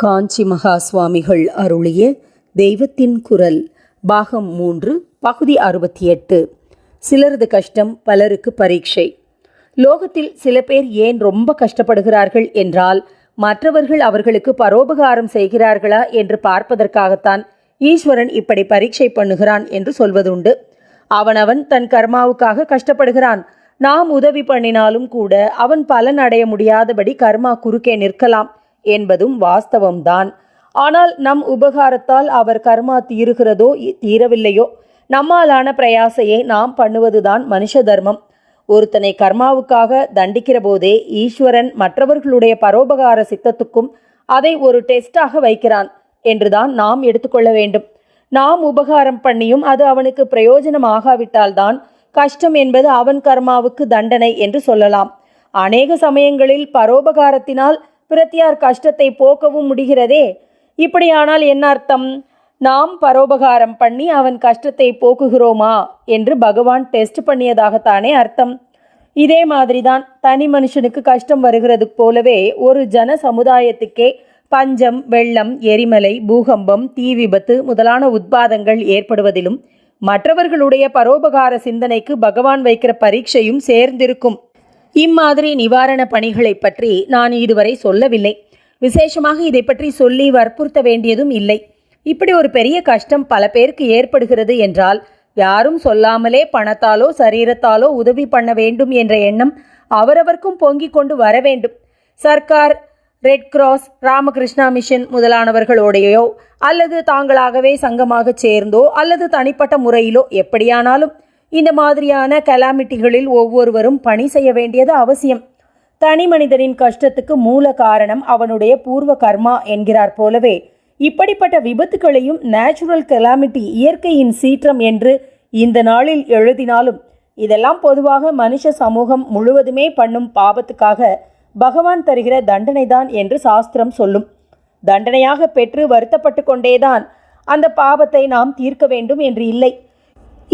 காஞ்சி மகா சுவாமிகள் அருளிய தெய்வத்தின் குரல் பாகம் மூன்று பகுதி அறுபத்தி எட்டு. சிலரது கஷ்டம் பலருக்கு பரீட்சை. லோகத்தில் சில பேர் ஏன் ரொம்ப கஷ்டப்படுகிறார்கள் என்றால் மற்றவர்கள் அவர்களுக்கு பரோபகாரம் செய்கிறார்களா என்று பார்ப்பதற்காகத்தான் ஈஸ்வரன் இப்படி பரீட்சை பண்ணுகிறான் என்று சொல்வதுண்டு. அவனவன் தன் கர்மாவுக்காக கஷ்டப்படுகிறான். நாம் உதவி பண்ணினாலும் கூட அவன் பலன் அடைய முடியாதபடி கர்மா குறுக்கே நிற்கலாம். என்பதும் வாஸ்தவம்தான். ஆனால் நம் உபகாரத்தால் அவர் கர்மா தீருகிறதோ தீரவில்லையோ? நம்மாலான பிரயாசையை நாம் பண்ணுவதுதான் மனுஷ தர்மம். ஒருத்தனை கர்மாவுக்காக தண்டிக்கிற போதே ஈஸ்வரன் மற்றவர்களுடைய பரோபகார சித்தத்துக்கும் அதை ஒரு டெஸ்டாக வைக்கிறான் என்றுதான் நாம் எடுத்துக்கொள்ள வேண்டும். நாம் உபகாரம் பண்ணியும் அது அவனுக்கு பிரயோஜனமாகாவிட்டால்தான் கஷ்டம் என்பது அவன் கர்மாவுக்கு தண்டனை என்று சொல்லலாம். அநேக சமயங்களில் பரோபகாரத்தினால் பிரத்தியார் கஷ்டத்தை போக்கவும் முடிகிறதே. இப்படியானால் என்ன அர்த்தம்? நாம் பரோபகாரம் பண்ணி அவன் கஷ்டத்தை போக்குகிறோமா? என்று பகவான் டெஸ்ட் பண்ணியதாகத்தானே அர்த்தம். இதே மாதிரி தான் தனி மனுஷனுக்கு கஷ்டம் வருகிறது போலவே ஒரு ஜன சமுதாயத்துக்கே பஞ்சம் வெள்ளம் எரிமலை பூகம்பம் தீ விபத்து முதலான உத்பாதங்கள் ஏற்படுவதிலும் மற்றவர்களுடைய பரோபகார சிந்தனைக்கு பகவான் வைக்கிற பரீட்சையும் சேர்ந்திருக்கும். இம்மாதிரி நிவாரண பணிகளை பற்றி நான் இதுவரை சொல்லவில்லை. விசேஷமாக இதை பற்றி சொல்லி வற்புறுத்த வேண்டியதும் இல்லை. இப்படி ஒரு பெரிய கஷ்டம் பல பேருக்கு ஏற்படுகிறது என்றால் யாரும் சொல்லாமலே பணத்தாலோ சரீரத்தாலோ உதவி பண்ண வேண்டும் என்ற எண்ணம் அவரவர்க்கும் பொங்கிக் கொண்டு வர வேண்டும். சர்க்கார் ரெட் கிராஸ் ராமகிருஷ்ணா மிஷன் முதலானவர்களோடையோ அல்லது தாங்களாகவே சங்கமாக சேர்ந்தோ அல்லது தனிப்பட்ட முறையிலோ எப்படியானாலும் இந்த மாதிரியான கலாமிட்டிகளில் ஒவ்வொருவரும் பணி செய்ய வேண்டியது அவசியம். தனி மனிதனின் கஷ்டத்துக்கு மூல காரணம் அவனுடைய பூர்வ கர்மா என்கிறார் போலவே. இப்படிப்பட்ட விபத்துகளையும் நேச்சுரல் கலாமிட்டி இயற்கையின் சீற்றம் என்று இந்த நாளில் எழுதினாலும் இதெல்லாம் பொதுவாக மனுஷ சமூகம் முழுவதுமே பண்ணும் பாபத்துக்காக பகவான் தருகிற தண்டனைதான் என்று சாஸ்திரம் சொல்லும். தண்டனையாக பெற்று வருத்தப்பட்டு கொண்டேதான் அந்த பாவத்தை நாம் தீர்க்க வேண்டும் என்று இல்லை.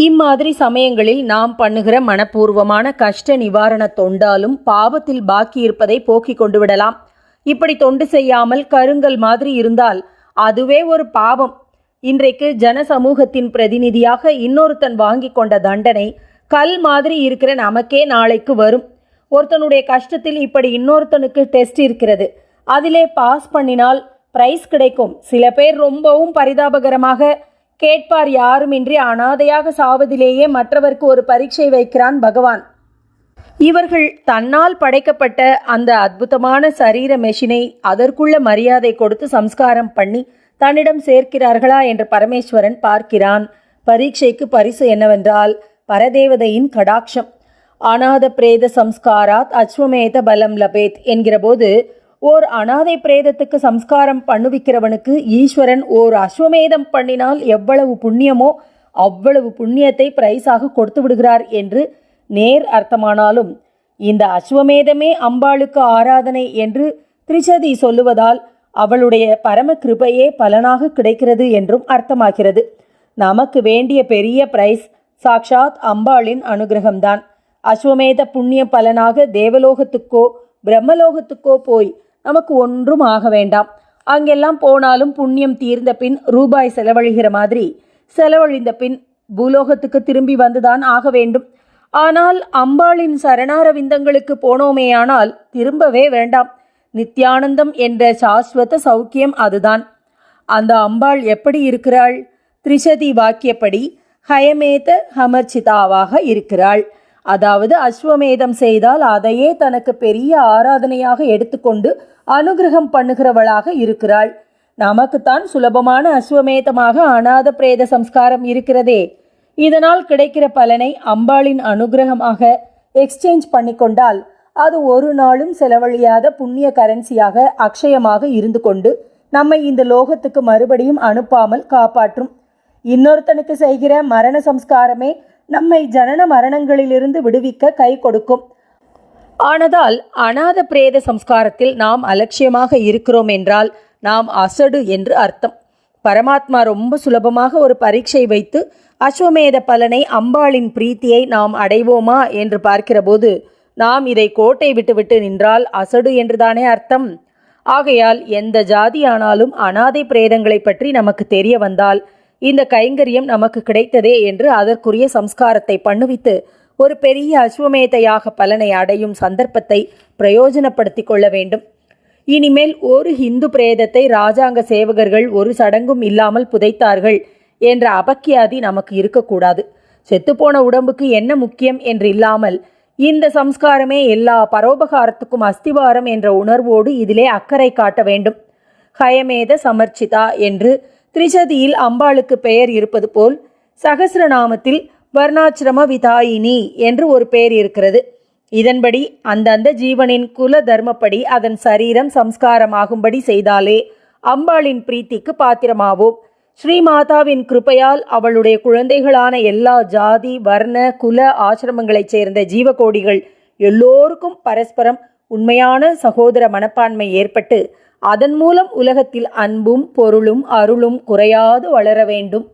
இம்மாதிரி சமயங்களில் நாம் பண்ணுகிற மனப்பூர்வமான கஷ்ட நிவாரண தொண்டாலும் பாவத்தில் பாக்கி இருப்பதை போக்கிக் கொண்டு விடலாம். இப்படி தொண்டு செய்யாமல் கருங்கல் மாதிரி இருந்தால் அதுவே ஒரு பாவம். இன்றைக்கு ஜன சமூகத்தின் பிரதிநிதியாக இன்னொருத்தன் வாங்கி கொண்ட தண்டனை கல் மாதிரி இருக்கிற நமக்கே நாளைக்கு வரும். ஒருத்தனுடைய கஷ்டத்தில் இப்படி இன்னொருத்தனுக்கு டெஸ்ட் இருக்கிறது. அதிலே பாஸ் பண்ணினால் பிரைஸ் கிடைக்கும். சில பேர் ரொம்பவும் பரிதாபகரமாக கேட்பார் யாருமின்றி அனாதையாக சாவதிலேயே மற்றவர்க்கு ஒரு பரீட்சை வைக்கிறான் பகவான். இவர்கள் தன்னால் படைக்கப்பட்ட அந்த அற்புதமான சரீர மெஷினை அதற்குள்ள மரியாதை கொடுத்து சம்ஸ்காரம் பண்ணி தன்னிடம் சேர்க்கிறார்களா என்று பரமேஸ்வரன் பார்க்கிறான். பரீட்சைக்கு பரிசு என்னவென்றால் பரதேவதையின் கடாட்சம். அநாத பிரேத சம்ஸ்காராத் அஸ்வமேத பலம் லபேத் என்கிறபோது ஓர் அனாதை பிரேதத்துக்கு சம்ஸ்காரம் பண்ணுவிக்கிறவனுக்கு ஈஸ்வரன் ஓர் அஸ்வமேதம் பண்ணினால் எவ்வளவு புண்ணியமோ அவ்வளவு புண்ணியத்தை பிரைஸாக கொடுத்து விடுகிறார் என்று நேர் அர்த்தமானாலும் இந்த அஸ்வமேதமே அம்பாளுக்கு ஆராதனை என்று திரிசதி சொல்லுவதால் அவளுடைய பரம கிருபையே பலனாக கிடைக்கிறது என்றும் அர்த்தமாகிறது. நமக்கு வேண்டிய பெரிய பிரைஸ் சாக்ஷாத் அம்பாளின் அனுகிரகம்தான். அஸ்வமேத புண்ணிய பலனாக தேவலோகத்துக்கோ பிரம்மலோகத்துக்கோ போய் நமக்கு ஒன்றும் ஆக வேண்டாம். அங்கெல்லாம் போனாலும் புண்ணியம் தீர்ந்த பின் ரூபாய் செலவழிகிற மாதிரி செலவழிந்த பின் பூலோகத்துக்கு திரும்பி வந்துதான் ஆக வேண்டும். ஆனால் அம்பாளின் சரணாரவிந்தங்களுக்கு போனோமேயானால் திரும்பவே வேண்டாம். நித்யானந்தம் என்ற சாஸ்வத சௌக்கியம் அதுதான். அந்த அம்பாள் எப்படி இருக்கிறாள்? திரிசதி வாக்கியப்படி ஹயமேத ஹமர்ச்சிதாவாக இருக்கிறாள். அதாவது அஸ்வமேதம் செய்தால் அதையே தனக்கு பெரிய ஆராதனையாக எடுத்துக்கொண்டு அனுகிரகம் பண்ணுகிறவளாக இருக்கிறாள். நமக்குத்தான் சுலபமான அஸ்வமேதமாக அநாத பிரேத சம்ஸ்காரம் இருக்கிறதே. இதனால் கிடைக்கிற பலனை அம்பாளின் அனுகிரகமாக எக்ஸ்சேஞ்ச் பண்ணிக்கொண்டால் அது ஒரு நாளும் செலவழியாத புண்ணிய கரன்சியாக அக்ஷயமாக இருந்து கொண்டு நம்மை இந்த லோகத்துக்கு மறுபடியும் அனுப்பாமல் காப்பாற்றும். இன்னொருத்தனுக்கு செய்கிற மரண சம்ஸ்காரமே நம்மை ஜனன மரணங்களிலிருந்து விடுவிக்க கை கொடுக்கும். ஆனதால் அநாத பிரேத சம்ஸ்காரத்தில் நாம் அலட்சியமாக இருக்கிறோம் என்றால் நாம் அசடு என்று அர்த்தம். பரமாத்மா ரொம்ப சுலபமாக ஒரு பரீட்சை வைத்து அஸ்வமேத பலனை அம்பாளின் பிரீத்தியை நாம் அடைவோமா என்று பார்க்கிறபோது நாம் இதை கோட்டை விட்டுவிட்டு நின்றால் அசடு என்றுதானே அர்த்தம். ஆகையால் எந்த ஜாதியானாலும் அனாதை பிரேதங்களை பற்றி நமக்கு தெரிய வந்தால் இந்த கைங்கரியம் நமக்கு கிடைத்ததே என்று அதற்குரிய சம்ஸ்காரத்தை பண்ணுவித்து ஒரு பெரிய அஸ்வமேதையாக பலனை அடையும் சந்தர்ப்பத்தை பிரயோஜனப்படுத்தி கொள்ள வேண்டும். இனிமேல் ஒரு ஹிந்து பிரேதத்தை ராஜாங்க சேவகர்கள் ஒரு சடங்கும் இல்லாமல் புதைத்தார்கள் என்ற அபக்கியாதி நமக்கு இருக்கக்கூடாது. செத்துப்போன உடம்புக்கு என்ன முக்கியம் என்று இல்லாமல் இந்த சம்ஸ்காரமே எல்லா பரோபகாரத்துக்கும் அஸ்திவாரம் என்ற உணர்வோடு இதிலே அக்கறை காட்ட வேண்டும். ஹயமேத சமர்ச்சிதா என்று திரிசதியில் அம்பாளுக்கு பெயர் இருப்பது போல் சகசிரநாமத்தில் வர்ணாசிரம விதாயினி என்று ஒரு பெயர் இருக்கிறது. இதன்படி அந்தந்த ஜீவனின் குல தர்மப்படி அதன் சரீரம் சம்ஸ்காரமாகும்படி செய்தாலே அம்பாளின் பிரீத்திக்கு பாத்திரமாவோம். ஸ்ரீமாதாவின் கிருபையால் அவளுடைய குழந்தைகளான எல்லா ஜாதி வர்ண குல ஆசிரமங்களைச் சேர்ந்த ஜீவகோடிகள் எல்லோருக்கும் பரஸ்பரம் உண்மையான சகோதர மனப்பான்மை ஏற்பட்டு அதன் மூலம் உலகத்தில் அன்பும் பொருளும் அருளும் குறையாது வளர வேண்டும்.